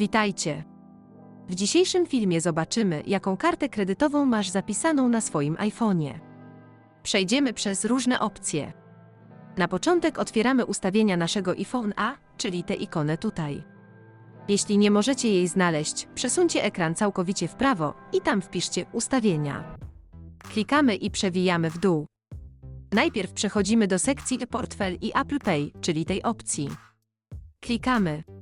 Witajcie. W dzisiejszym filmie zobaczymy, jaką kartę kredytową masz zapisaną na swoim iPhone'ie. Przejdziemy przez różne opcje. Na początek otwieramy ustawienia naszego iPhone A, czyli tę ikonę tutaj. Jeśli nie możecie jej znaleźć, przesuńcie ekran całkowicie w prawo i tam wpiszcie ustawienia. Klikamy i przewijamy w dół. Najpierw przechodzimy do sekcji Portfel i Apple Pay, czyli tej opcji. Klikamy.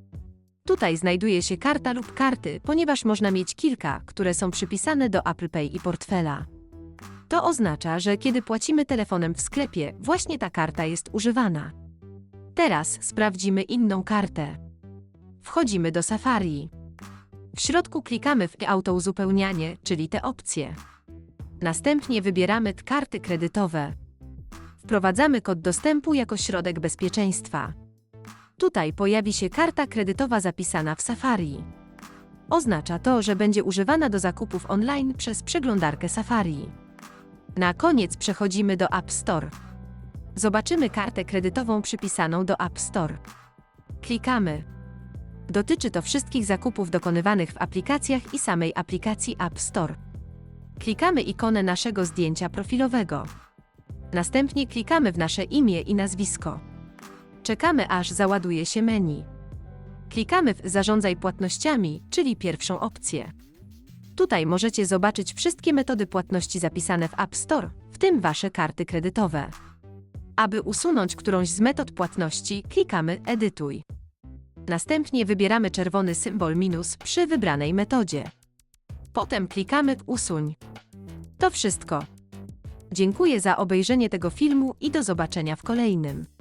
Tutaj znajduje się karta lub karty, ponieważ można mieć kilka, które są przypisane do Apple Pay i portfela. To oznacza, że kiedy płacimy telefonem w sklepie, właśnie ta karta jest używana. Teraz sprawdzimy inną kartę. Wchodzimy do Safari. W środku klikamy w autouzupełnianie, czyli te opcje. Następnie wybieramy karty kredytowe. Wprowadzamy kod dostępu jako środek bezpieczeństwa. Tutaj pojawi się karta kredytowa zapisana w Safari. Oznacza to, że będzie używana do zakupów online przez przeglądarkę Safari. Na koniec przechodzimy do App Store. Zobaczymy kartę kredytową przypisaną do App Store. Klikamy. Dotyczy to wszystkich zakupów dokonywanych w aplikacjach i samej aplikacji App Store. Klikamy ikonę naszego zdjęcia profilowego. Następnie klikamy w nasze imię i nazwisko. Czekamy aż załaduje się menu. Klikamy w Zarządzaj płatnościami, czyli pierwszą opcję. Tutaj możecie zobaczyć wszystkie metody płatności zapisane w App Store, w tym Wasze karty kredytowe. Aby usunąć którąś z metod płatności, klikamy Edytuj. Następnie wybieramy czerwony symbol minus przy wybranej metodzie. Potem klikamy w Usuń. To wszystko. Dziękuję za obejrzenie tego filmu i do zobaczenia w kolejnym.